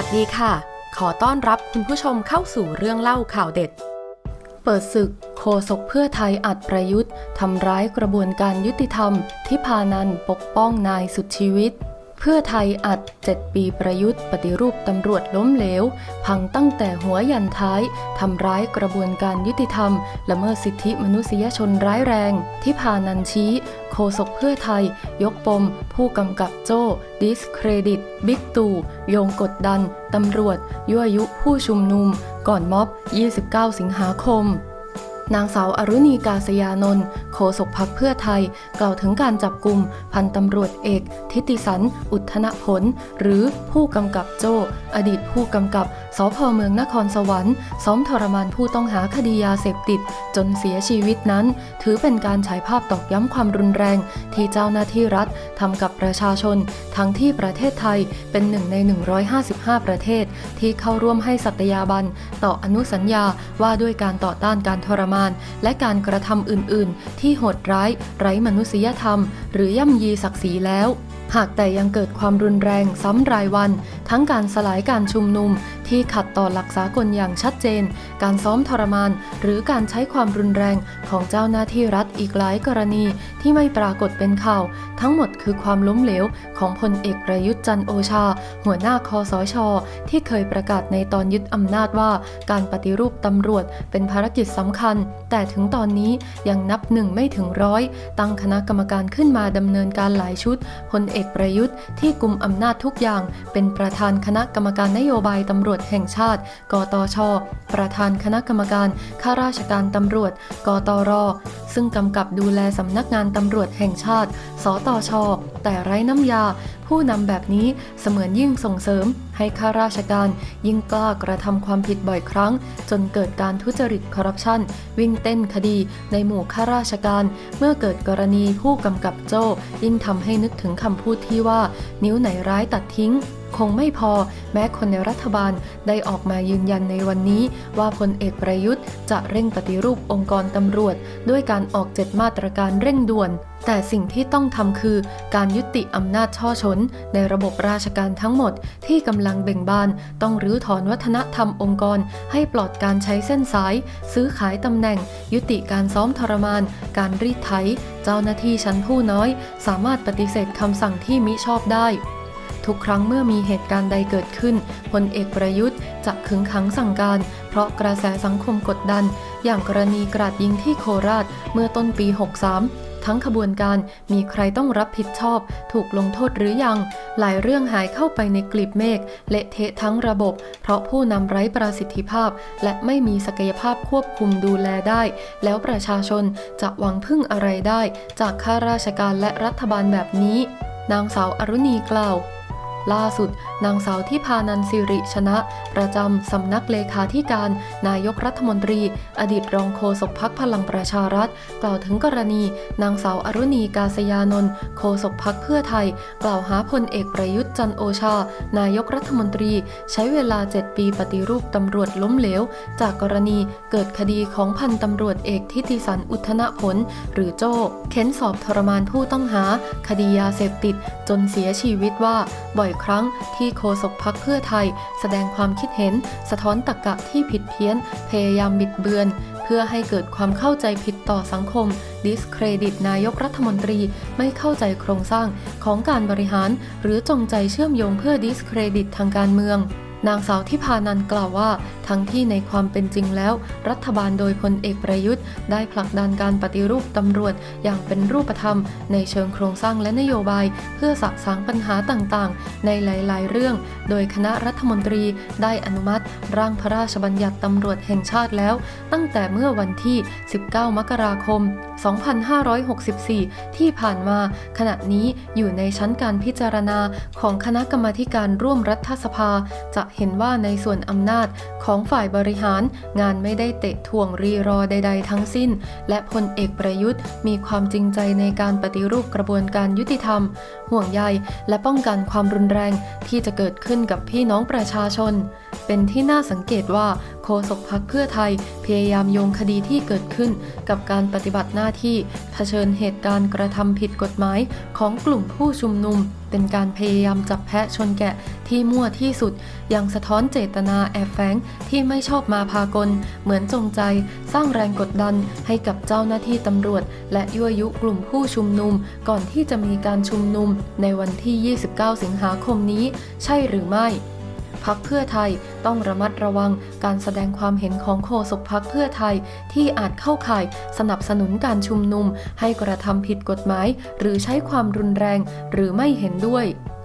วัสดีค่ะ ขอต้อนรับคุณผู้ชมเข้าสู่เรื่องเล่าข่าวเด็ด เปิดศึกโคศกเพื่อไทยอัดประยุทธ์ทำร้ายกระบวนการยุติธรรมที่พานันปกป้องนายสุดชีวิต เพื่อไทยอัด 7 ปีประยุทธ์ ปฏิรูปตำรวจล้มเหลว พังตั้งแต่หัวยันท้าย ทำร้ายกระบวนการยุติธรรม ละเมิดสิทธิมนุษยชนร้ายแรง ที่พานันชี้ โคศกเพื่อไทย ยกปม ผู้กำกับโจ้ ดิสเครดิต บิ๊กตู่โยงกดดัน ตำรวจ ยั่วยุผู้ชุมนุม ก่อนม็อบ 29 สิงหาคม นางสาวอรุณีกาศยานนท์โฆษกพักเพื่อไทย กล่าวถึงการจับกลุ่มพันตำรวจเอก ทิติสัน อุทธนผล หรือผู้กำกับโจ้อดีตผู้กำกับสพเมืองนครสวรรค์ซ้อมทรมานผู้ต้องหาคดียาเสพติด จนเสียชีวิตนั้น ถือเป็นการฉายภาพตอกย้ำความรุนแรง ที่เจ้าหน้าที่รัฐทำกับประชาชน ทั้งที่ประเทศไทยเป็นหนึ่งใน 155 ประเทศ ที่เข้าร่วมให้สัตยาบันต่ออนุสัญญาว่าด้วยการต่อต้านการทรมานและการกระทำอื่น ๆ ที่โหดร้าย ไร้มนุษยธรรม หรือย่ำยีศักดิ์ศรีแล้ว หากแต่ยังเกิดความรุนแรงซ้ำรายวัน ทั้งการสลายการชุมนุม ที่ขัดต่อหลักสากลอย่างชัดเจน การซ้อมทรมาน หรือการใช้ความรุนแรงของเจ้าหน้าที่รัฐอีกหลายกรณีที่ไม่ปรากฏเป็นข่าว ทั้งหมดคือความล้มเหลวของพลเอกประยุทธ์จันโอชา หัวหน้าคอสช ที่เคยประกาศในตอนยึดอำนาจว่า การปฏิรูปตำรวจเป็นภารกิจสำคัญ แต่ถึงตอนนี้ยังนับหนึ่งไม่ถึงร้อยตั้งคณะกรรมการขึ้นมาดำเนินการหลายชุดพลเอกประยุทธ์ที่กุมอำนาจทุกอย่าง เป็นประธานคณะกรรมการนโยบายตำรวจแห่งชาติ กตช ประธานคณะกรรมการ ข้าราชการตำรวจ กตร ซึ่งกำกับดูแลสำนักงานตำรวจแห่งชาติ สตช แต่ไร้น้ำยา ผู้นำแบบนี้เสมือนยิ่งส่งเสริม ให้ข้าราชการ ยิ่งกล้ากระทำความผิดบ่อยครั้ง จนเกิดการทุจริตคอร์รัปชัน วิ่งเต้นคดีในหมู่ข้าราชการ เมื่อเกิดกรณีผู้กำกับโจ้ยิ่งทำให้นึกถึงคำพูดที่ว่า นิ้วไหนร้ายตัดทิ้ง คงไม่พอแม้คนในรัฐบาลได้ออกมายืนยันในวันนี้ ว่าพลเอกประยุทธ์จะเร่งปฏิรูปองค์กรตำรวจ ด้วยการออกเจ็ดมาตรการเร่งด่วน แต่สิ่งที่ต้องทำคือ การยุติอำนาจช่อชน ในระบบราชการทั้งหมด ที่กำลังเบ่งบาน ต้องรื้อถอนวัฒนธรรมองค์กร ให้ปลอดการใช้เส้นสาย ซื้อขายตำแหน่ง ยุติการซ้อมทรมาน การรีดไถ เจ้าหน้าที่ชั้นผู้น้อย สามารถปฏิเสธคำสั่งที่มิชอบได้ ทุกครั้งเมื่อมีเหตุการณ์ใดเกิดขึ้นพลเอกประยุทธ์จะขึงขังสั่งการ เพราะกระแสสังคมกดดัน อย่างกรณีกราดยิงที่โคราชเมื่อต้นปี 63ทั้งขบวนการมีใครต้องรับผิดชอบ ถูกลงโทษหรือยัง หลายเรื่องหายเข้าไปในกลีบเมฆเละเทะทั้งระบบ เพราะผู้นำไร้ประสิทธิภาพ และไม่มีศักยภาพควบคุมดูแลได้ แล้วประชาชนจะหวังพึ่งอะไรได้ จากข้าราชการและรัฐบาลแบบนี้ นางสาวอรุณีกล่าว ล่าสุด นางสาวที่พานันสิริชนะ ประจำสำนักเลขาธิการ นายกรัฐมนตรี อดีตรองโฆษกพักพลังประชารัฐ กล่าวถึงกรณี นางสาวอรุณีกาศยานนท์โฆษกพักเพื่อไทย กล่าวหาพลเอกประยุทธ์จันโอชา นายกรัฐมนตรี ใช้เวลา 7 ปีปฏิรูปตำรวจล้มเหลว จากกรณีเกิดคดีของพันตำรวจเอกทิติสันอุทธนผล หรือโจ้เค้นสอบทรมานผู้ต้องหา คดียาเสพติด จนเสียชีวิตว่าบ่อยครั้งที่โฆษกพักเพื่อไทย แสดงความคิดเห็น สะท้อนตรกกะที่ผิดเพี้ยน พยายามบิดเบือน เพื่อให้เกิดความเข้าใจผิดต่อสังคม ดิสเครดิตนายกรัฐมนตรีไม่เข้าใจโครงสร้างของการบริหาร หรือจงใจเชื่อมโยงเพื่อดิสเครดิตทางการเมือง นางสาวที่พานันกล่าวว่า ทั้งที่ในความเป็นจริงแล้ว รัฐบาลโดยพลเอกประยุทธ์ ได้ผลักดันการปฏิรูปตำรวจอย่างเป็นรูปธรรม ในเชิงโครงสร้างและนโยบาย เพื่อสะสางปัญหาต่างๆ ในหลาย ๆ เรื่อง โดยคณะรัฐมนตรีได้อนุมัติ ร่างพระราชบัญญัติตำรวจแห่งชาติแล้ว ตั้งแต่เมื่อวันที่ 19 มกราคม 2564 ที่ผ่านมา ขณะนี้อยู่ในชั้นการพิจารณาของคณะกรรมาธิการร่วมรัฐสภาจะเห็นว่าในส่วนอำนาจของฝ่ายบริหารงานไม่ได้เตะถ่วงรีรอใด ๆ ทั้งสิ้น และพลเอกประยุทธ์ มีความจริงใจในการปฏิรูปกระบวนการยุติธรรม ห่วงใยและป้องกันความรุนแรงที่จะเกิดขึ้นกับพี่น้องประชาชน เป็นที่น่าสังเกตว่าโฆษกพักเพื่อไทย พยายามโยงคดีที่เกิดขึ้น กับการปฏิบัติหน้าที่เผชิญเหตุการณ์กระทำผิดกฎหมายของกลุ่มผู้ชุมนุม เป็นการพยายามจับแพะชนแกะ ที่มั่วที่สุด ยังสะท้อนเจตนาแอบแฝงที่ไม่ชอบมาพากล เหมือนจงใจ สร้างแรงกดดันให้กับเจ้าหน้าที่ตำรวจ และยั่วยุกลุ่มผู้ชุมนุม ก่อนที่จะมีการชุมนุม ในวันที่ 29 สิงหาคมนี้ ใช่หรือไม่พักเพื่อไทยต้องระมัดระวังการแสดงความเห็นของโฆษกพักเพื่อไทย ที่อาจเข้าข่ายสนับสนุนการชุมนุม ให้กระทำผิดกฎหมาย หรือใช้ความรุนแรงหรือไม่เห็นด้วย